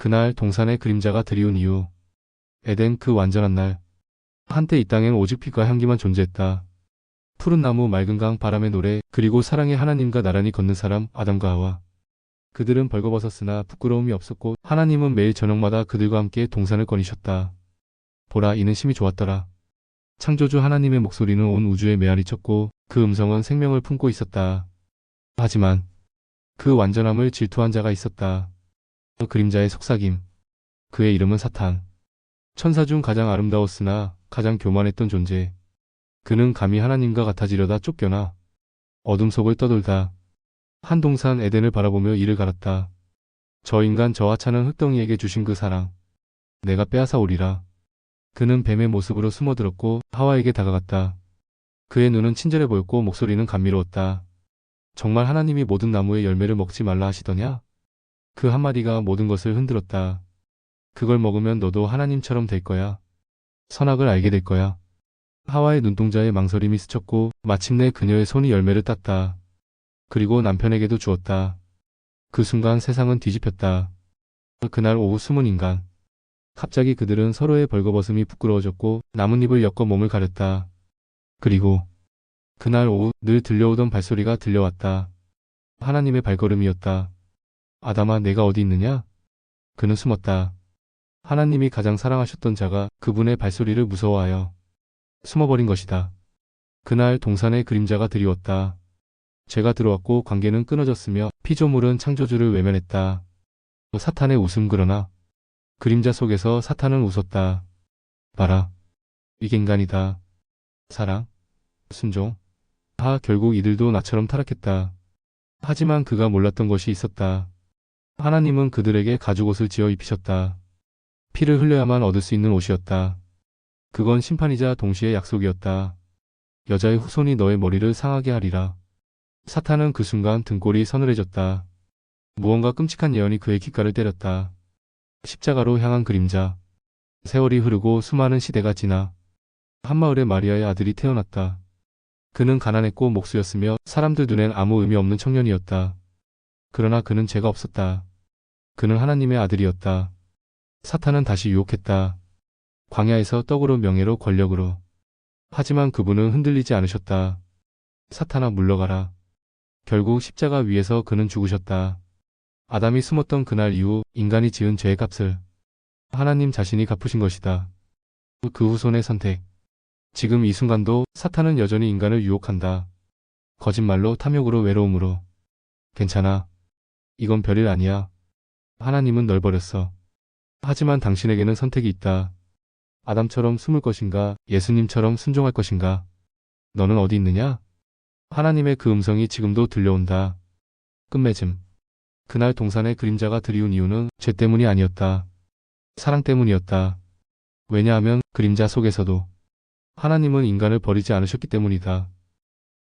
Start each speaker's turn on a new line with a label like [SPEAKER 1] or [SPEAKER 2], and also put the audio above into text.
[SPEAKER 1] 그날 동산의 그림자가 드리운 이유. 에덴 그 완전한 날. 한때 이 땅엔 오직 빛과 향기만 존재했다. 푸른 나무, 맑은 강, 바람의 노래, 그리고 사랑의 하나님과 나란히 걷는 사람, 아담과 하와. 그들은 벌거벗었으나 부끄러움이 없었고 하나님은 매일 저녁마다 그들과 함께 동산을 거니셨다. 보라 이는 심히 좋았더라. 창조주 하나님의 목소리는 온 우주에 메아리 쳤고 그 음성은 생명을 품고 있었다. 하지만 그 완전함을 질투한 자가 있었다. 그 그림자의 속삭임. 그의 이름은 사탄. 천사 중 가장 아름다웠으나 가장 교만했던 존재. 그는 감히 하나님과 같아지려다 쫓겨나 어둠 속을 떠돌다 한 동산 에덴을 바라보며 이를 갈았다. 저 인간 저 하찮은 흙덩이에게 주신 그 사랑. 내가 빼앗아 오리라. 그는 뱀의 모습으로 숨어들었고 하와에게 다가갔다. 그의 눈은 친절해 보였고 목소리는 감미로웠다. 정말 하나님이 모든 나무의 열매를 먹지 말라 하시더냐? 그 한마디가 모든 것을 흔들었다. 그걸 먹으면 너도 하나님처럼 될 거야. 선악을 알게 될 거야. 하와의 눈동자에 망설임이 스쳤고 마침내 그녀의 손이 열매를 땄다. 그리고 남편에게도 주었다. 그 순간 세상은 뒤집혔다. 그날 오후 숨은 인간. 갑자기 그들은 서로의 벌거벗음이 부끄러워졌고 나뭇잎을 엮어 몸을 가렸다. 그리고 그날 오후 늘 들려오던 발소리가 들려왔다. 하나님의 발걸음이었다. 아담아 내가 어디 있느냐? 그는 숨었다. 하나님이 가장 사랑하셨던 자가 그분의 발소리를 무서워하여 숨어버린 것이다. 그날 동산의 그림자가 드리웠다. 죄가 들어왔고 관계는 끊어졌으며 피조물은 창조주를 외면했다. 사탄의 웃음 그러나 그림자 속에서 사탄은 웃었다. 봐라. 이게 인간이다. 사랑, 순종. 하 결국 이들도 나처럼 타락했다. 하지만 그가 몰랐던 것이 있었다. 하나님은 그들에게 가죽옷을 지어 입히셨다. 피를 흘려야만 얻을 수 있는 옷이었다. 그건 심판이자 동시에 약속이었다. 여자의 후손이 너의 머리를 상하게 하리라. 사탄은 그 순간 등골이 서늘해졌다. 무언가 끔찍한 예언이 그의 귓가를 때렸다. 십자가로 향한 그림자. 세월이 흐르고 수많은 시대가 지나 한마을에 마리아의 아들이 태어났다. 그는 가난했고 목수였으며 사람들 눈엔 아무 의미 없는 청년이었다. 그러나 그는 죄가 없었다. 그는 하나님의 아들이었다. 사탄은 다시 유혹했다. 광야에서 떡으로 명예로 권력으로. 하지만 그분은 흔들리지 않으셨다. 사탄아 물러가라. 결국 십자가 위에서 그는 죽으셨다. 아담이 숨었던 그날 이후 인간이 지은 죄의 값을 하나님 자신이 갚으신 것이다. 그 후손의 선택. 지금 이 순간도 사탄은 여전히 인간을 유혹한다. 거짓말로 탐욕으로 외로움으로. 괜찮아. 이건 별일 아니야. 하나님은 널 버렸어. 하지만 당신에게는 선택이 있다. 아담처럼 숨을 것인가, 예수님처럼 순종할 것인가. 너는 어디 있느냐? 하나님의 그 음성이 지금도 들려온다. 끝맺음. 그날 동산의 그림자가 드리운 이유는 죄 때문이 아니었다. 사랑 때문이었다. 왜냐하면 그림자 속에서도 하나님은 인간을 버리지 않으셨기 때문이다.